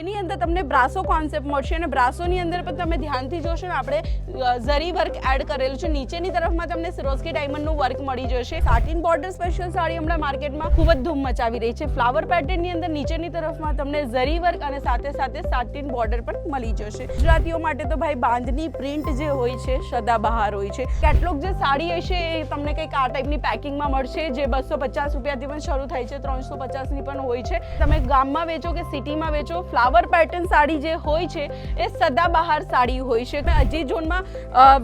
એની અંદર તમને brasso concept મળશે અને બ્રાસોની અંદર પણ તમે ધ્યાનથી જોશો ને આપણે ઝરી વર્ક એડ કરેલું છે. નીચેની તરફમાં તમને સિરોસ્કી ડાયમંડનું વર્ક મળી જશે. સાટિન બોર્ડર સ્પેશિયલ સાડી હમણાં માર્કેટમાં ખૂબ જ ધૂમ મચાવી રહી છે. ફ્લાવર પેટર્નની અંદર નીચેની તરફમાં તમને ઝરી વર્ક અને સાથે સાથે સાટિન બોર્ડર પણ મળી જશે. ગુજરાતીઓ માટે તો ભાઈ બાંધની પ્રિન્ટ જે હોય છે, સદાબહાર હોય છે. કેટલોક જે સાડી હશે એ તમને કંઈક આ ટાઈપની પેકિંગમાં મળશે, જે બસો પચાસ રૂપિયાથી પણ શરૂ થાય છે, ત્રણસો પચાસની પણ હોય છે. તમે ગામમાં વેચો કે સિટીમાં વેચો ફ્લાવર પેટર્ન સાડી જે હોય છે, એ સદાબહાર સાડી હોય છે. તમે અજી ઝોનમાં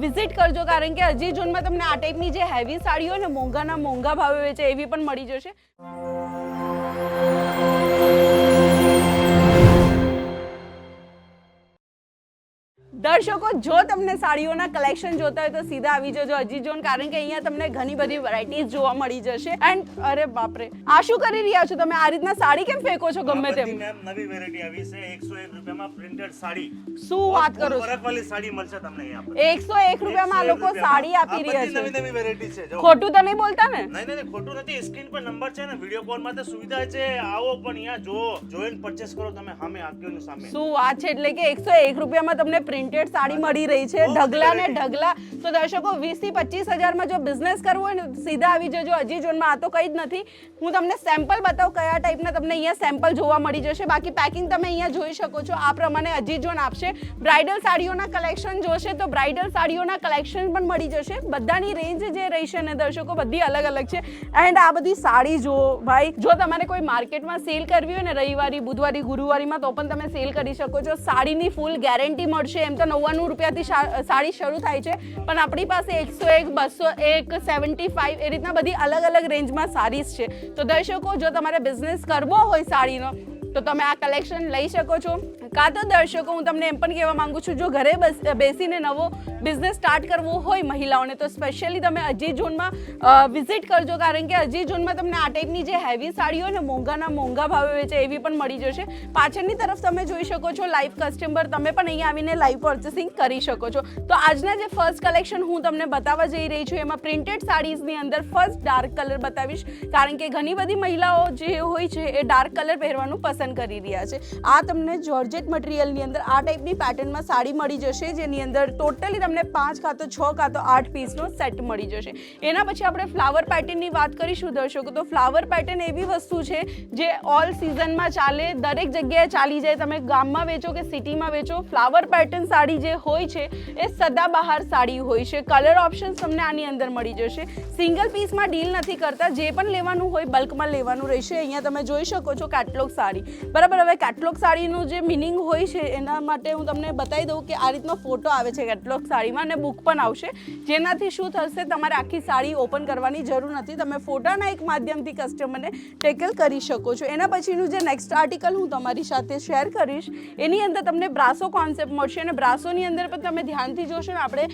વિઝિટ કરજો, કારણ કે અજી ઝોનમાં તમને આ ટાઈપની જે હેવી સાડી હોય ને, મોંઘાના મોંઘા ભાવે છે એવી પણ મળી જશે. દર્શકો જો તમને સાડીઓના કલેક્શન જોતા હોય તો સીધા આવી જજો અજી જોન કારણ કે અહીંયા તમને ઘણી બધી વેરાયટીઝ જોવા મળી જશે. એન્ડ અરે બાપરે આ શું કરી રહ્યા છો તમે? આ રીતના સાડી કેમ ફેંકો છો ગમે તેમ? મેમ નવી વેરાયટી આવી છે એકસો એક રૂપિયામાં પ્રિન્ટેડ સાડી. શું વાત કરો છો? વાળી સાડી મળશે તમને અહીંયા પર. એકસો એક રૂપિયામાં આ લોકો સાડી આપી રહ્યા છે. નવી નવી વેરાયટી છે જો. ખોટું તો નહીં બોલતા ને? નહીં નહીં ખોટું નથી. સ્ક્રીન પર નંબર છે ને વીડિયો કોલ માટે સુવિધા છે. આવો પણ અહીંયા જો જોઈને પરચેસ કરો તમે સામે આંખોની સામે. શું વાત છે? એટલે કે એકસો એક રૂપિયામાં તમને પ્રિન્ટેડ સાડી મળી રહી છે ઢગલા ને ઢગલા. તો દર્શકો વીસથી પચીસ હજારમાં જો બિઝનેસ કરવો હોય ને સીધા આવી જજો. અજી ઝોનમાં આ તો કંઈ જ નથી. હું તમને સેમ્પલ બતાવું કયા ટાઈપના તમને અહીંયા સેમ્પલ જોવા મળી જશે. બાકી પેકિંગ તમે અહીંયા જોઈ શકો છો. આ પ્રમાણે અજી ઝોન આપશે. બ્રાઇડલ સાડીઓના કલેક્શન જોશે તો બ્રાઇડલ સાડીઓના કલેક્શન પણ મળી જશે. બધાની રેન્જ જે રહેશે ને દર્શકો બધી અલગ અલગ છે. એન્ડ આ બધી સાડી જુઓ ભાઈ જો તમારે કોઈ માર્કેટમાં સેલ કરવી હોય ને રવિવારી બુધવારી ગુરુવારીમાં તો પણ તમે સેલ કરી શકો છો. સાડીની ફૂલ ગેરંટી મળશે એમ તો નવ્વાણું રૂપિયાથી સાડી શરૂ થાય છે. પણ આપણી પાસે એકસો એક, બસો એક, સેવન્ટી ફાઈવ એ રીતના બધી અલગ અલગ રેન્જમાં સાડીઝ છે. તો દર્શકો, જો તમારે બિઝનેસ કરવો હોય સાડીનો તો તમે આ કલેક્શન લઈ શકો છો. કાં તો દર્શકો, હું તમને એમ પણ કહેવા માંગુ છું, જો ઘરે બસ બેસીને નવો બિઝનેસ સ્ટાર્ટ કરવો હોય મહિલાઓને, તો સ્પેશિયલી તમે અજી ઝોનમાં વિઝિટ કરજો. કારણ કે અજી ઝોનમાં તમને આ ટાઈપની જે હેવી સાડી હોય ને, મોંઘાના મોંઘા ભાવે વેચે એવી પણ મળી જશે. પાછળની તરફ તમે જોઈ શકો છો લાઈવ કસ્ટમર તમે પણ અહીંયા આવીને લાઈવ પર્ચેસિંગ કરી શકો છો. તો આજના જે ફર્સ્ટ કલેક્શન હું તમને બતાવવા જઈ રહી છું, એમાં પ્રિન્ટેડ સાડીઝની અંદર ફર્સ્ટ ડાર્ક કલર બતાવીશ. કારણ કે ઘણી બધી મહિલાઓ જે હોય છે, એ ડાર્ક કલર પહેરવાનું પસંદ કરી રહ્યા છે. આ તમને જોર્જેટ મટીરિયલની અંદર, આ ટાઈપની પેટર્નમાં સાડી મળી જશે, જેની અંદર ટોટલી તમને પાંચ કાં તો છ કાં તો આઠ પીસનો સેટ મળી જશે. એના પછી આપણે ફ્લાવર પેટર્નની વાત કરીશું, દર્શકો. તો ફ્લાવર પેટર્ન એવી વસ્તુ છે, જે ઓલ સિઝનમાં ચાલે, દરેક જગ્યાએ ચાલી જાય. તમે ગામમાં વેચો કે સિટીમાં વેચો ફ્લાવર પેટર્ન સાડી જે હોય છે, એ સદાબહાર સાડી હોય છે. કલર ઓપ્શન્સ તમને આની અંદર મળી જશે. સિંગલ પીસમાં ડીલ નથી કરતા. જે પણ લેવાનું હોય બલ્કમાં લેવાનું રહેશે. અહીંયા તમે જોઈ શકો છો કેટલોગ સાડી બરાબર, હવે કેટલોગ સાડીનું જે મિનિંગ હોય છે એના માટે હું તમને બતાવી દઉં કે આ રીતનો ફોટો આવે છે કેટલોગ સાડીમાં અને બુક પણ આવશે. જેનાથી શું થશે, તમારે આખી સાડી ઓપન કરવાની જરૂર નથી. તમે ફોટાના એક માધ્યમથી કસ્ટમરને ટેકલ કરી શકો છો. એના પછીનું જે નેક્સ્ટ આર્ટિકલ હું તમારી સાથે શેર કરીશ, એની અંદર તમને બ્રાસો કોન્સેપ્ટ મળશે અને બ્રાસોની અંદર પણ તમે ધ્યાનથી જોશો ને, આપણે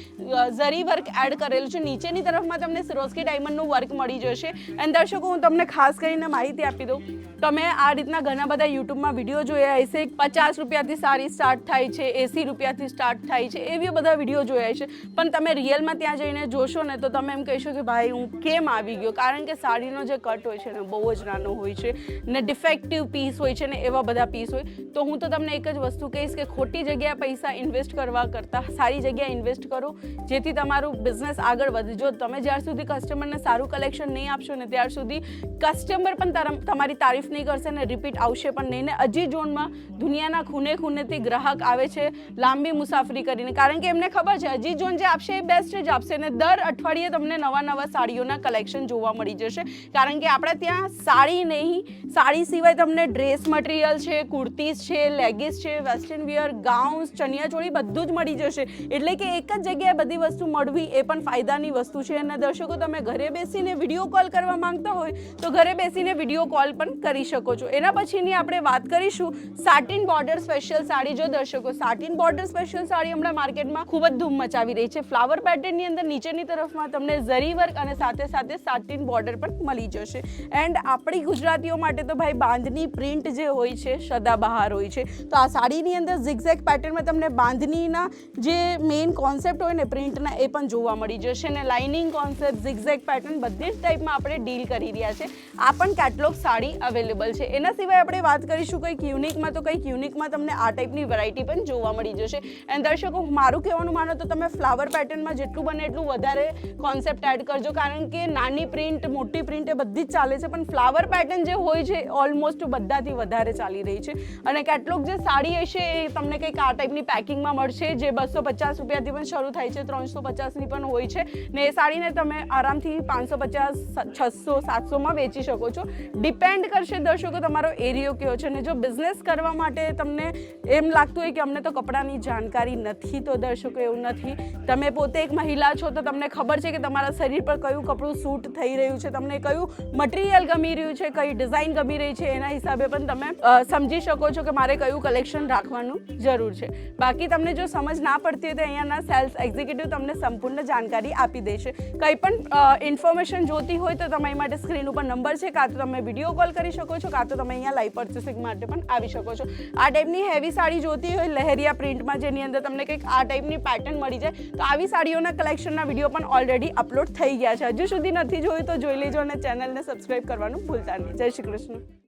ઝરી વર્ક એડ કરેલું છે. નીચેની તરફમાં તમને સિરોસ્કી ડાયમંડનું વર્ક મળી જશે. અને દર્શકો, હું તમને ખાસ કરીને માહિતી આપી દઉં. તમે આ રીતના ઘણા બધા યુટ્યુબમાં વીડિયો જોયા હશે. પચાસ રૂપિયાથી સાડી સ્ટાર્ટ થાય છે, એસી રૂપિયાથી સ્ટાર્ટ થાય છે એવી બધા વીડિયો જોયા છે પણ તમે રિયલમાં ત્યાં જઈને જોશો ને તો તમે એમ કહેશો કે ભાઈ હું કેમ આવી ગયો? કારણ કે સાડીનો જે કટ હોય છે ને, બહુ જ નાનો હોય છે ને ડિફેક્ટિવ પીસ હોય છે ને, એવા બધા પીસ હોય. તો હું તો તમને એક જ વસ્તુ કહીશ કે ખોટી જગ્યાએ પૈસા ઇન્વેસ્ટ કરવા કરતાં સારી જગ્યાએ ઇન્વેસ્ટ કરો. જેથી તમારું બિઝનેસ આગળ વધે. જો તમે જ્યાર સુધી કસ્ટમરને સારું કલેક્શન નહીં આપશો ને, ત્યાર સુધી કસ્ટમર પણ તમારી તારીફ નહીં કરશે ને રિપીટ આવશે પણ નહીં. ને અજી ઝોનમાં દુનિયાના ખૂને ખૂનેથી ગ્રાહક આવે છે લાંબી મુસાફરી કરીને. કારણ કે એમને ખબર છે અજી ઝોન જે આપશે એ બેસ્ટ જ આપશે ને દર અઠવાડિયે તમને નવા નવા સાડીઓના કલેક્શન જોવા મળી જશે. કારણ કે આપણે ત્યાં સાડી નહીં, સાડી સિવાય તમને ડ્રેસ મટીરિયલ છે કુર્તીઝ છે લેગીસ છે વેસ્ટર્ન વિયર ગાઉન્સ ચણિયાચોળી બધું જ મળી જશે. એટલે કે એક જ જગ્યાએ બધી વસ્તુ મળવી એ પણ ફાયદાની વસ્તુ છે. અને દર્શકો, તમે ઘરે બેસીને વીડિયો કોલ કરવા માંગતા હોય તો ઘરે બેસીને વીડિયો કોલ પણ કરી શકો છો. એના પછીની આપણે વાત કરીશું સાટિન બોર્ડર સ્પેશિયલ સાડી. જો દર્શકો, સાટિન બોર્ડર સ્પેશિયલ સાડી હમણાં માર્કેટમાં ખૂબ જ ધૂમ મચાવી રહી છે. ફ્લાવર પેટર્નની અંદર નીચેની તરફમાં તમને ઝરી વર્ક અને સાથે સાથે સાટિન બોર્ડર પણ મળી જશે. એન્ડ આપણી ગુજરાતીઓ માટે તો ભાઈ બાંધની પ્રિન્ટ જે હોય છે, સદાબહાર હોય છે. તો આ સાડીની અંદર ઝિગઝેગ પેટર્નમાં તમને બાંધનીના જે મેઇન કોન્સેપ્ટ હોય ને પ્રિન્ટના એ પણ જોવા મળી જશે. અને લાઇનિંગ કોન્સેપ્ટ ઝિગઝેગ પેટર્ન બધી જ ટાઈપમાં આપણે ડીલ કરી રહ્યા છે. આ પણ કેટલોગ સાડી અવેલેબલ છે. એના સિવાય આપણે વાત વાત કરીશું કંઈક યુનિકમાં તો કંઈક યુનિકમાં તમને આ ટાઈપની વેરાયટી પણ જોવા મળી જશે. એન્ડ દર્શકો, મારું કહેવાનું માનો તો તમે ફ્લાવર પેટર્નમાં જેટલું બને એટલું વધારે કોન્સેપ્ટ એડ કરજો. કારણ કે નાની પ્રિન્ટ મોટી પ્રિન્ટ એ બધી જ ચાલે છે, પણ ફ્લાવર પેટર્ન જે હોય છે ઓલમોસ્ટ બધાથી વધારે ચાલી રહી છે. અને કેટલોક જે સાડી હશે એ તમને કંઈક આ ટાઈપની પેકિંગમાં મળશે, જે બસો પચાસ રૂપિયાથી પણ શરૂ થાય છે, ત્રણસો પચાસની પણ હોય છે. ને એ સાડીને તમે આરામથી પાંચસો પચાસ, છસો, સાતસોમાં વેચી શકો છો. ડિપેન્ડ કરશે દર્શકો તમારો એરિયો કયો છે અને જો બિઝનેસ કરવા માટે તમને એમ લાગતું હોય કે અમને તો કપડાની જાણકારી નથી તો દર્શકો, એવું નથી. તમે પોતે એક મહિલા છો તો તમને ખબર છે કે તમારા શરીર પર કયું કપડું સૂટ થઈ રહ્યું છે. તમને કયું મટીરિયલ ગમી રહ્યું છે, કઈ ડિઝાઇન ગમી રહી છે, એના હિસાબે પણ તમે સમજી શકો છો કે મારે કયું કલેક્શન રાખવાનું જરૂર છે. બાકી તમને જો સમજ ના પડતી હોય તો અહીંયાના સેલ્સ એક્ઝિક્યુટિવ તમને સંપૂર્ણ જાણકારી આપી દેશે કંઈ પણ ઇન્ફોર્મેશન જોતી હોય તો તમારી માટે સ્ક્રીન ઉપર નંબર છે, કાં તો તમે વીડિયો કોલ કરી શકો છો, કાં તો તમે અહીંયા લાઈવ પરચેસિંગ માટે પણ આવી શકો છો. આ ટાઈપની હેવી સાડી જોતી હોય, લહેરિયા પ્રિન્ટમાં જેની અંદર તમને કંઈક આ ટાઈપની પેટર્ન મળી જાય, તો આવી સાડીઓના કલેક્શનના વીડિયો પણ ઓલરેડી અપલોડ થઈ ગયા છે. હજુ સુધી નથી જોયું તો જોઈ લેજો અને ચેનલને સબસ્ક્રાઈબ કરવાનું ભૂલતા નહીં. જય શ્રી કૃષ્ણ.